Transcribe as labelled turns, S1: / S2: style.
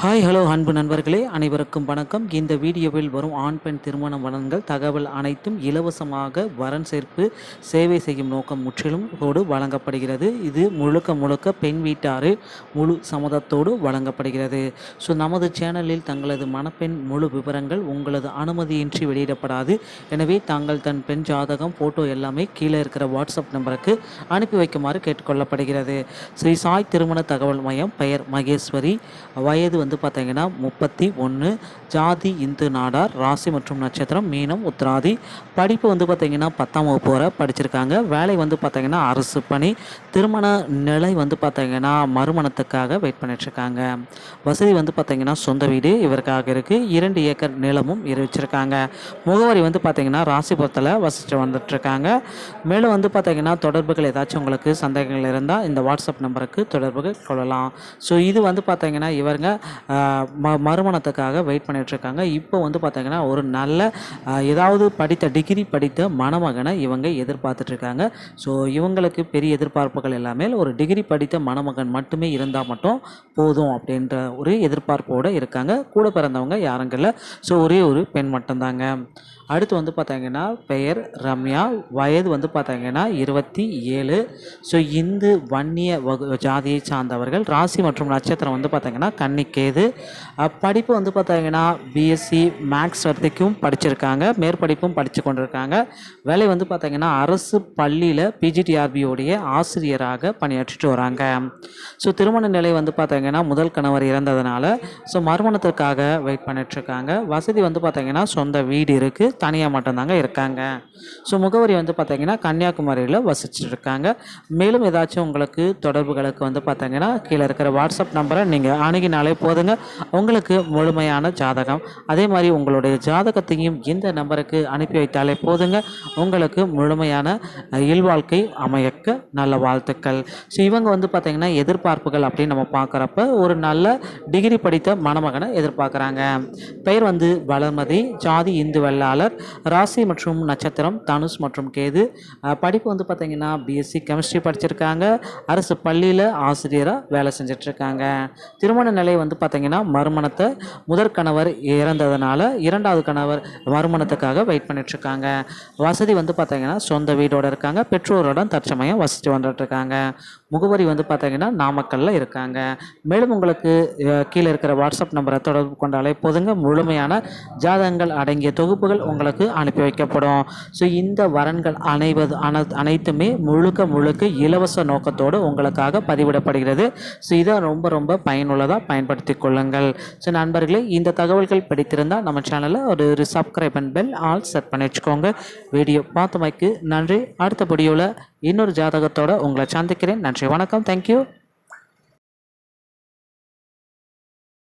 S1: Hi hello அன்பு நண்பர்களே. அனைவருக்கும் வணக்கம். இந்த வீடியோவில் வரும் ஆண் பெண் திருமண வளங்கள் தகவல் அனைத்தும் இலவசமாக வரன் சேர்ப்பு சேவை செய்யும் நோக்கம் முற்றிலும் கோடு வழங்கப்படுகிறது. இது முழுக்க முழுக்க பெண் வீட்டாறு முழு சம்மதத்தோடு வழங்கப்படுகிறது. ஸோ நமது சேனலில் தங்களது மணப்பெண் முழு விவரங்கள் உங்களது அனுமதியின்றி வெளியிடப்படாது. எனவே தாங்கள் தன் பெண் ஜாதகம் ஃபோட்டோ எல்லாமே கீழே இருக்கிற வாட்ஸ்அப் நம்பருக்கு அனுப்பி வைக்குமாறு கேட்டுக்கொள்ளப்படுகிறது. ஸ்ரீ சாய் திருமண தகவல் மையம் பெயர் மகேஸ்வரி. வயது வந்து பார்த்தீங்கன்னா முப்பத்தி ஒன்று ஜாதி இந்து நாடார் ராசி மற்றும் நட்சத்திரம் மீனம் உத்ராதி படிப்பு வந்து பார்த்தீங்கன்னா பத்தாம் வகுப்பு வரை படிச்சிருக்காங்க. வேலை வந்து பார்த்தீங்கன்னா அரசு பணி. திருமண நிலை வந்து பார்த்தீங்கன்னா மறுமணத்துக்காக வெயிட் பண்ணிட்டுருக்காங்க. வசதி வந்து பார்த்தீங்கன்னா சொந்த வீடு இவருக்காக இருக்குது இரண்டு ஏக்கர் நிலமும் வச்சிருக்காங்க முகவரி வந்து பார்த்தீங்கன்னா ராசிபுரத்தில் வசித்து வந்துட்டுருக்காங்க. மேலும் வந்து பார்த்தீங்கன்னா தொடர்புகள் ஏதாச்சும் உங்களுக்கு சந்தேகங்கள் இருந்தால் இந்த வாட்ஸ்அப் நம்பருக்கு தொடர்புகள் கொள்ளலாம். ஸோ இது வந்து பார்த்தீங்கன்னா இவருங்க ம மறுமணத்துக்காக வெயிட் பண்ணிகிட்ருக்காங்க இப்போ வந்து பார்த்தீங்கன்னா ஒரு நல்ல ஏதாவது படித்த டிகிரி படித்த மணமகனை இவங்க எதிர்பார்த்துட்ருக்காங்க. ஸோ இவங்களுக்கு பெரிய எதிர்பார்ப்புகள் எல்லாமே ஒரு டிகிரி படித்த மணமகன் மட்டுமே இருந்தால் மட்டும் போதும் அப்படின்ற ஒரு எதிர்பார்ப்போடு இருக்காங்க. கூட பிறந்தவங்க யாருங்கல்ல ஸோ ஒரே ஒரு பெண் மட்டும்தாங்க. அடுத்து வந்து பார்த்தாங்கன்னா பெயர் ரம்யா வயது வந்து பார்த்தாங்கன்னா இருபத்தி ஏழு. ஸோ இந்து வன்னிய வகு ஜாதியை சார்ந்தவர்கள் ராசி மற்றும் நட்சத்திரம் வந்து பார்த்தாங்கன்னா கன்னிக்கேது. படிப்பு வந்து பார்த்தாங்கன்னா பிஎஸ்சி மேக்ஸ் வரைக்கும் படிச்சிருக்காங்க மேற்படிப்பும் படித்து கொண்டிருக்காங்க. வேலை வந்து பார்த்தாங்கன்னா அரசு பள்ளியில் பிஜிடிஆர்பியோடைய ஆசிரியராக பணியாற்றிட்டு வராங்க. ஸோ திருமண நிலை வந்து பார்த்தாங்கன்னா முதல் கணவர் இறந்ததுனால ஸோ மறுமணத்திற்காக வெயிட் பண்ணிட்டுருக்காங்க வசதி வந்து பார்த்தீங்கன்னா சொந்த வீடு இருக்குது தனியாக மட்டும்தாங்க இருக்காங்க. ஸோ முகவரி வந்து பார்த்தீங்கன்னா கன்னியாகுமரியில் வசிச்சுட்டு இருக்காங்க மேலும் ஏதாச்சும் உங்களுக்கு தொடர்புகளுக்கு வந்து பார்த்தீங்கன்னா கீழே இருக்கிற வாட்ஸ்அப் நம்பரை நீங்கள் அணுகினாலே போதுங்க. உங்களுக்கு முழுமையான ஜாதகம். அதே மாதிரி உங்களுடைய ஜாதகத்தையும் இந்த நம்பருக்கு அனுப்பி வைத்தாலே போதுங்க. உங்களுக்கு முழுமையான இல்வாழ்க்கை அமையக்க நல்ல வாழ்த்துக்கள். ஸோ இவங்க வந்து பார்த்தீங்கன்னா எதிர்பார்ப்புகள் அப்படின்னு நம்ம பார்க்குறப்ப ஒரு நல்ல டிகிரி படித்த மணமகனை எதிர்பார்க்குறாங்க பெயர் வந்து வளர்மதி ஜாதி இந்து வெள்ளாளர் ராசி மற்றும் நட்சத்திரம் தனுஷ் மற்றும் கேது. படிப்பு வந்து பார்த்தீங்கன்னா பிஎஸ்சி கெமிஸ்ட்ரி படிச்சிருக்காங்க. அரசு பள்ளியில் ஆசிரியராக வேலை செஞ்சிட்ருக்காங்க. திருமண நிலை வந்து பார்த்தீங்கன்னா மறுமணத்தை முதற் கணவர் இறந்ததுனால இரண்டாவது கணவர் மறுமணத்துக்காக வெயிட் பண்ணிட்டுருக்காங்க வசதி வந்து பார்த்தீங்கன்னா சொந்த வீடோடு இருக்காங்க. பெற்றோரோட தற்சமயம் வசித்து வந்துட்டு இருக்காங்க முகவரி வந்து பார்த்தீங்கன்னா நாமக்கல்ல இருக்காங்க. மேலும் உங்களுக்கு கீழே இருக்கிற வாட்ஸ்அப் நம்பரை தொடர்பு கொண்டாலே போதுங்க. முழுமையான ஜாதகங்கள் அடங்கிய தொகுப்புகள் உங்களுக்கு அனுப்பி வைக்கப்படும். ஸோ இந்த வரன்கள் அனைவது அனைத்துமே முழுக்க முழுக்க இலவச நோக்கத்தோடு உங்களுக்காக பதிவிடப்படுகிறது. ஸோ இதை ரொம்ப ரொம்ப பயனுள்ளதாக பயன்படுத்தி கொள்ளுங்கள். ஸோ நண்பர்களே இந்த தகவல்கள் பிடித்திருந்தால் நம்ம சேனலில் ஒரு ஒரு subscribe and bell all set பண்ணி வச்சுக்கோங்க. வீடியோ பார்த்தமைக்கு நன்றி. அடுத்த வீடியோவில் இன்னொரு ஜாதகத்தோட உங்களை சந்திக்கிறேன். நன்றி வணக்கம். தேங்க்யூ